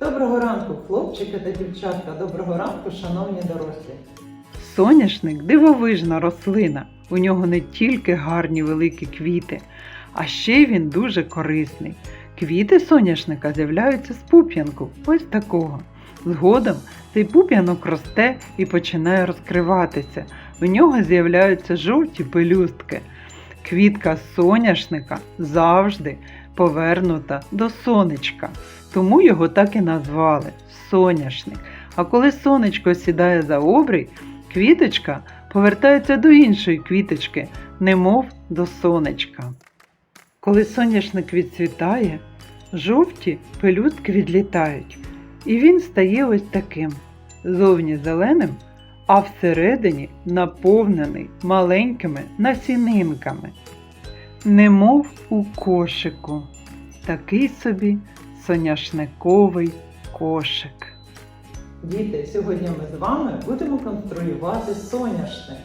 Доброго ранку, хлопчики та дівчатка. Доброго ранку, шановні дорослі. Соняшник дивовижна рослина. У нього не тільки гарні великі квіти, а ще він дуже корисний. Квіти соняшника з'являються з пуп'янку, ось такого. Згодом цей пуп'янок росте і починає розкриватися. У нього з'являються жовті пелюстки. Квітка соняшника завжди повернута до сонечка, тому його так і назвали соняшник. А коли сонечко сідає за обрій, квіточка повертається до іншої квіточки, немов до сонечка. Коли соняшник відцвітає, жовті пелюстки відлітають, і він стає ось таким зовні зеленим, а всередині наповнений маленькими насінинками, немов у кошику. Такий собі соняшниковий кошик. Діти, сьогодні ми з вами будемо конструювати соняшник.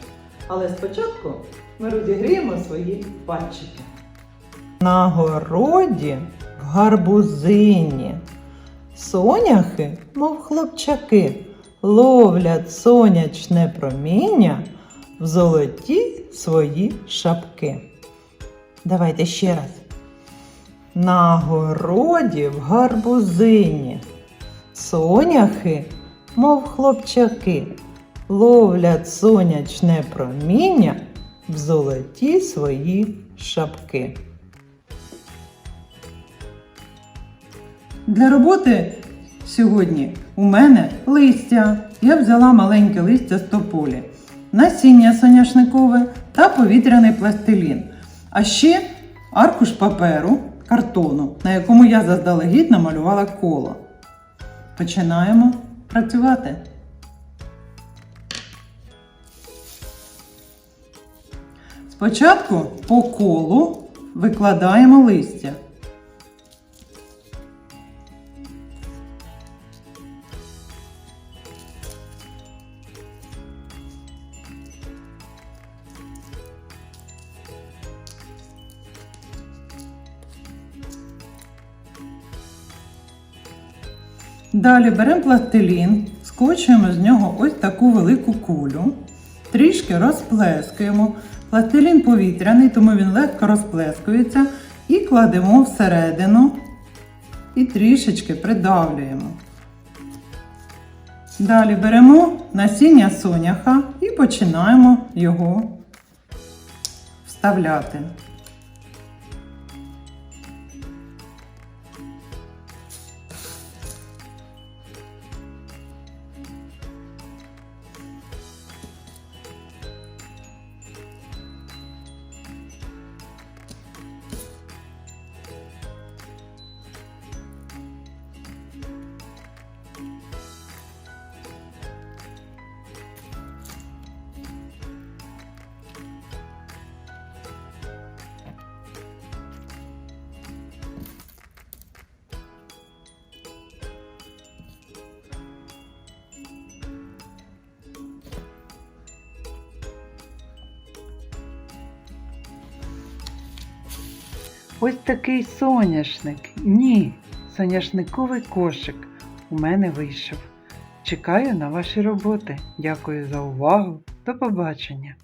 Але спочатку ми розігріємо свої пальчики. На городі в гарбузині. Соняхи, мов хлопчаки, ловлять сонячне проміння в золоті свої шапки. Давайте ще раз. На городі в гарбузині. Соняхи, мов хлопчаки, ловлять сонячне проміння в золоті свої шапки. Для роботи сьогодні у мене листя. Я взяла маленьке листя з тополі, насіння соняшникове та повітряний пластилін. А ще аркуш паперу, картону, на якому я заздалегідь намалювала коло. Починаємо працювати. Спочатку по колу викладаємо листя. Далі беремо пластилін, скочуємо з нього ось таку велику кулю, трішки розплескуємо. Пластилін повітряний, тому він легко розплескується. І кладемо всередину і трішечки придавлюємо. Далі беремо насіння соняха і починаємо його вставляти. Ось такий соняшник. Ні, соняшниковий кошик у мене вийшов. Чекаю на ваші роботи. Дякую за увагу. До побачення!